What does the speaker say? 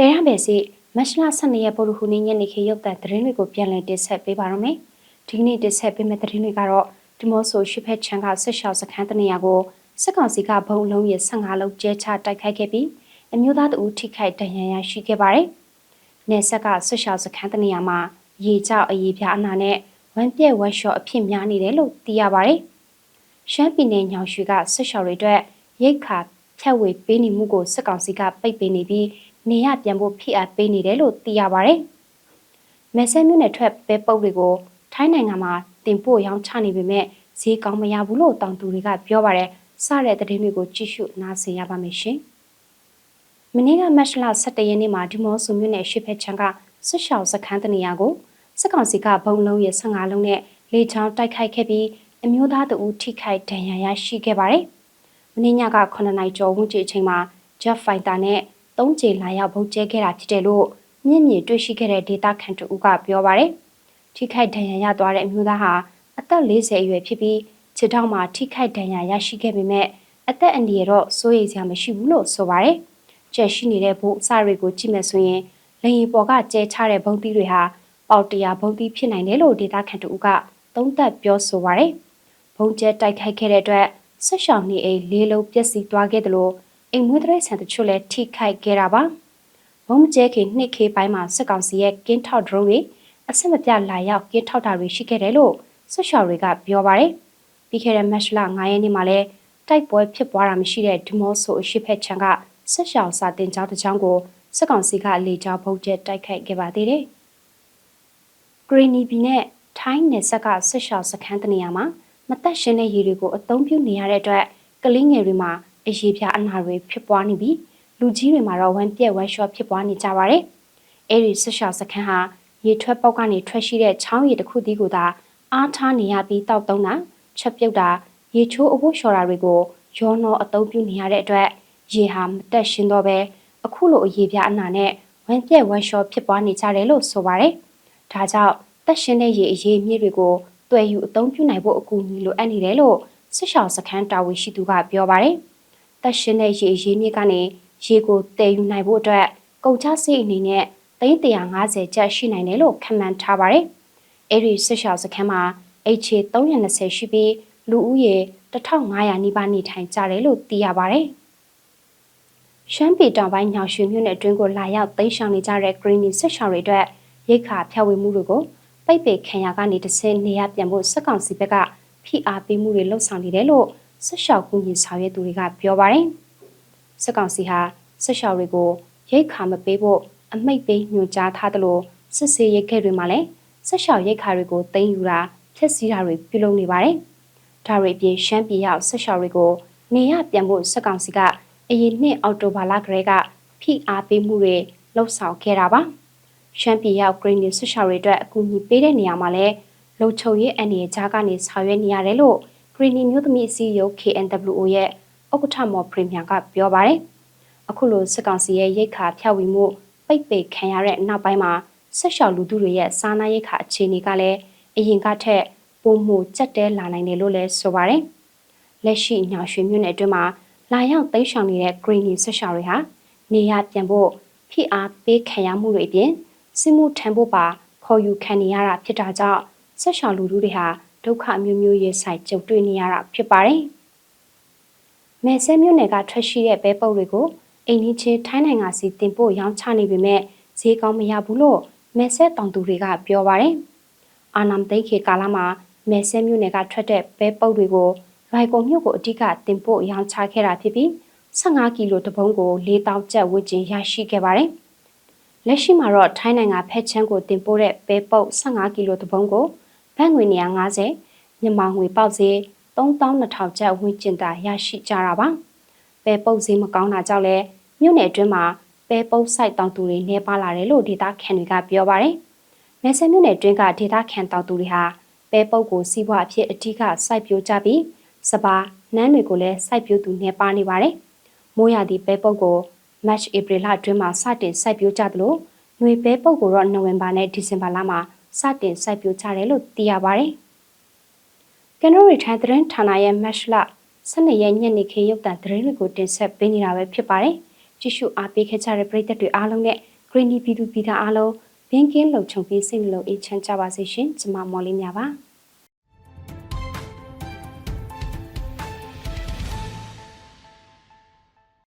တဲရမယ်စီမတ်လ12ရက်ပုရဟူနေ့ညနေခင်းရုပ်သံသတင်းတွေကိုပြန်လည်တင်ဆက်ပေးပါရမယ်။ဒီကနေ့တင်ဆက်ပေးမယ့်သတင်းတွေကတော့ဒီမော့ဆိုရှိဖက်ချန်ကဆက်ရှောက်စခန်းတနေရာကိုစစ်ကောင်စီကဘုံလုံးရဲ့15လုံးကျဲချတိုက်ခိုက်ခဲ့ပြီးအမျိုးသားတဦးထိခိုက်ဒဏ်ရာရရှိခဲ့ပါတယ်။နေဆက်ကဆက်ရှောက်စခန်းတနေရာမှာရေကြောက်အရေးပြားအနာနဲ့ဝမ်ပြက်ဝက်ရှော့အဖြစ်များနေတယ်လို့သိရပါတယ်။ရှမ်းပြည်နယ်ညောင်ရွှေကဆက်ရှောက်တွေအတွက်ရိတ်ခါဖြတ်ဝေပေးနေမှုကိုစစ်ကောင်စီကပိတ်ပင်နေပြီး နေရပြန်ဖို့ဖိအားပေးနေတယ်လို့သိရပါတယ်။မဲဆဲမြို့နယ်ထွက်ပဲပုတ်တွေကိုထိုင်းနိုင်ငံမှာတင်ပို့ရောင်းချနေပေမဲ့ဈေးကောင်းမရဘူးလို့တောင်သူတွေကပြောပါတယ်။စတဲ့သတင်းတွေကိုကြည့်ရှုနားဆင်ရပါမယ်ရှင်။မနေ့ကမတ်လ17ရက်နေ့မှာဒီမော့ဆိုမြို့နယ်ရှစ်ဖက်ချန်ကဆွရှောင်စခန်းတနေရာကိုစစ်ကောင်စီကဘုံလုံးရဲ့15လုံးနဲ့လေချောင်းတိုက်ခိုက်ခဲ့ပြီးအမျိုးသားတဦးထိခိုက်ဒဏ်ရာရရှိခဲ့ပါတယ်။မင်းညက9နိုင်ကျော်ဝန်းကျင်အချိန်မှာ Jet Fighter နဲ့ သုံးကြိမ်လာရောက်ဗုံးကျဲခဲ့တာဖြစ်တယ်လို့မြင့်မြင့်တွေ့ရှိခဲ့တဲ့ဒေတာခန်တူကပြောပါရယ်ထိခိုက်ဒဏ်ရာရသွားတဲ့အမျိုးသားဟာအသက်40အရွယ်ဖြစ်ပြီးခြေထောက်မှာထိခိုက်ဒဏ်ရာရရှိခဲ့ပေမဲ့အသက်အန္တရာယ်တော့စိုးရိမ်စရာမရှိဘူးလို့ဆိုပါရယ်ကျက်ရှိနေတဲ့ဘုအစတွေကိုကြည့်မယ်ဆိုရင်လေရင်ပေါ်ကကျဲချတဲ့ဘုံသီးတွေဟာပေါတရာဘုံသီးဖြစ်နိုင်တယ်လို့ဒေတာခန်တူကသုံးသပ်ပြောဆိုပါရယ်ဘုံကျဲတိုက်ခိုက်ခဲ့တဲ့အတွက်ဆက်ရှောင်နေအိမ်လေးလုံးပျက်စီးသွားခဲ့တယ်လို့ အိမ်မွေးတရိုက်ဆန်တချို့လည်းထိခိုက်ခဲ့တာပါဘုံကျဲခေနှစ်ခေပိုင်းမှာစစ်ကောင်စီရဲ့ကင်းထောက်ဒရုန်းတွေအဆက်မပြလာရောက်ကင်းထောက်တာတွေရှိခဲ့တယ်လို့ဆွတ်ရှော်တွေကပြောပါတယ်ပြီးခဲ့တဲ့မတ်လ9ရက်နေ့မှာလည်းတိုက်ပွဲဖြစ်ပွားတာမရှိတဲ့ဒီမော့ဆိုအရှိဖက်ချန်ကဆက်ရှောင်စာတင်ကြောင်းတစ်ကြောင်းကိုစစ်ကောင်စီကလေကြောင်းဗုံးကျဲတိုက်ခိုက်ခဲ့ပါသေးတယ်ဂရီနီဘီနဲ့ထိုင်းနယ်ဆက်ကဆက်ရှောင်စခန်းတနေရာမှာမသက်ရှင်တဲ့ရေတွေကိုအသုံးပြုနေရတဲ့အတွက်ကလေးငယ်တွေမှာ အရေးပြအနာတွေဖြစ်ပွားနေပြီးလူကြီးတွေမှာတော့ဝမ်ပြက်ဝမ်ရှော့ဖြစ်ပွားနေကြပါတယ်။အဲဒီဆစ်ရှာစခန်းဟာရေထွက်ပေါက်ကနေထွက်ရှိတဲ့ချောင်းရည်တစ်ခုတည်းကိုသာအားထားနေရပြီးတောက်သုံးတာချက်ပြုတ်တာရေချိုးအဝတ်လျှော်တာတွေကိုရောနှောအသုံးပြုနေရတဲ့အတွက်ရေဟာမတက်ရှင်တော့ပဲအခုလိုအရေးပြအနာနဲ့ဝမ်ပြက်ဝမ်ရှော့ဖြစ်ပွားနေကြတယ်လို့ဆိုပါတယ်။ဒါကြောင့်တက်ရှင်တဲ့ရေအရေးမြစ်တွေကိုတွေ့ယူအသုံးပြုနိုင်ဖို့အကူအညီလိုအပ်နေတယ်လို့ဆစ်ရှောင်စခန်းတာဝန်ရှိသူကပြောပါတယ်။ သက်ရှင်တဲ့ရေရင်းမြစ်ကနေရေကိုတည်ယူနိုင်ဖို့အတွက်ကုန်ချစိတ်အနေနဲ့သိန်း150ကျပ်ရှိနိုင်တယ်လို့ခန့်မှန်းထားပါတယ်။အဲဒီစစ်ရှောက်စခန်းမှာ HA 320ရှိပြီးလူဦးရေ1500နီးပါးနေထိုင်ကြတယ်လို့သိရပါတယ်။ရှမ်းပြည်တောင်ပိုင်းညောင်ရွှေမြို့နယ်အတွင်းကိုလာရောက်သိမ်းရှောင်နေကြတဲ့ Greeny စစ်ရှောင်တွေအတွက်ရိတ်ခါဖြန့်ဝေမှုတွေကိုပိတ်ပင်ခံရကနေတဆင့်နေရပြန်ဖို့စစ်ကောင်စီဘက်ကဖိအားပေးမှုတွေလှုပ်ဆောင်နေတယ်လို့ ဆက်လျှောက်ကူညီဆောင်ရွက်သူတွေကပြောပါတယ်။စစ်ကောင်စီဟာဆက်လျှောက်တွေကိုရိတ်ခါမပေးဖို့အမိတ်ပေးညွှန်ကြားထားသလိုစစ်ဆေးရိတ်ခဲ့တွေမှာလည်းဆက်လျှောက်ရိတ်ခါတွေကိုတင်ယူတာဖျက်ဆီးတာတွေပြုလုပ်နေပါတယ်။ဒါတွေအပြင်ရှမ်းပြည်ရောက်ဆက်လျှောက်တွေကိုနေရပြန်ဖို့စစ်ကောင်စီကအရင်နှစ်အောက်တိုဘာလကတည်းကဖိအားပေးမှုတွေလှုပ်ဆောင်ခဲ့တာပါ။ရှမ်းပြည်ရောက် green ဆက်လျှောက်တွေအတွက်အကူအညီပေးတဲ့နေရာမှာလည်းလုံခြုံရေးအန်ဒီရဲ့ကြားကနေဆောင်ရွက်နေရတယ်လို့ ဂရီနီမျိုးသမီးအစည်းအရုံး KNWO ရဲ့ဥက္ကဋ္ဌမော်ပရီမီယာကပြောပါတယ်။အခုလိုစစ်ကောင်စီရဲ့ရိတ်ခါဖျောက်ဝေမှုပိတ်ပိတ်ခံရတဲ့နောက်ပိုင်းမှာဆက်လျှောက်လူသူတွေရဲ့စားနာရိတ်ခါအခြေအနေကလည်းအရင်ကထက်ပိုမိုကြက်တဲလာနိုင်တယ်လို့လည်းဆိုပါတယ်။လက်ရှိညောင်ရွှေမြို့နယ်အတွင်းမှာလာရောက်သိမ်းဆောင်နေတဲ့ Greeny ဆက်လျှောက်တွေဟာနေရပြန်ဖို့ဖိအားပေးခံရမှုတွေအပြင်စစ်မှုထမ်းဖို့ပါခေါ်ယူခံနေရတာဖြစ်တာကြောင့်ဆက်လျှောက်လူသူတွေဟာ ဒုက္ခမျိုးမျိုးရဲ့ဆိုင်ကြုံတွေ့နေရတာဖြစ်ပါတယ်။မဲဆဲမြို့နယ်ကထွက်ရှိတဲ့ဘဲပုတ်တွေကိုအိမ်ကြီးချင်းထိုင်းနိုင်ငံစီတင်ပို့ရောင်းချနေပေမဲ့ဈေးကောင်းမရဘူးလို့မဲဆဲတောင်သူတွေကပြောပါတယ်။အာနမ်သိခေကာလမှာမဲဆဲမြို့နယ်ကထွက်တဲ့ဘဲပုတ်တွေကိုရိုင်ကုံမြို့ကိုအဓိကတင်ပို့ရောင်းချခဲ့တာဖြစ်ပြီး15ကီလိုတပုံးကို4000ကျပ်ဝန်းကျင်ရရှိခဲ့ပါတယ်။လက်ရှိမှာတော့ထိုင်းနိုင်ငံဖက်ချန်းကိုတင်ပို့တဲ့ပဲပုတ်15ကီလိုတပုံးကို ဘတ်ငွေ150မြန်မာငွေပေါက်ဈေး3200ကျပ်ဝန်းကျင်သာရရှိကြတာပါပဲပုတ်ဈေးမကောင်းတာကြောင့်လဲမြို့နယ်အတွင်းမှာပဲပုတ်ဆိုင်တောင်သူတွေနေပါလာတယ်လို့ဒေတာခန်တွေကပြောပါတယ်မဲဆယ်မြို့နယ်အတွင်းကဒေတာခန်တောင်သူတွေဟာပဲပုတ်ကိုစီးပွားအဖြစ်အထူးကစိုက်ပျိုးကြပြီးစပါနန်းတွေကိုလည်းစိုက်ပျိုးသူနေပါနေပါတယ်မိုးရသည့်ပဲပုတ်ကို March April လအတွင်းမှာစတင်စိုက်ပျိုးကြသလိုຫນွေပဲပုတ်ကိုတော့နိုဝင်ဘာနဲ့ဒီဇင်ဘာလမှာ စတင်စိုက်ပျိုးကြတယ်လို့သိရပါတယ်။ကနိုရီထိုင်သတင်းဌာနရဲ့မတ်လ12ရက်ညနေခင်းရုပ်သံသတင်းတွေကိုတင်ဆက်ပေးနေတာပဲဖြစ်ပါတယ်။ကြည့်ရှုအားပေးခဲ့ကြတဲ့ပရိသတ်တွေအားလုံးနဲ့ဂရင်းနီပြည်သူပြည်သားအားလုံးဘင်းကင်းလုံခြုံပြီးစိတ်နှလုံးအေးချမ်းကြပါစေရှင်ကျမမော်လေးများပါ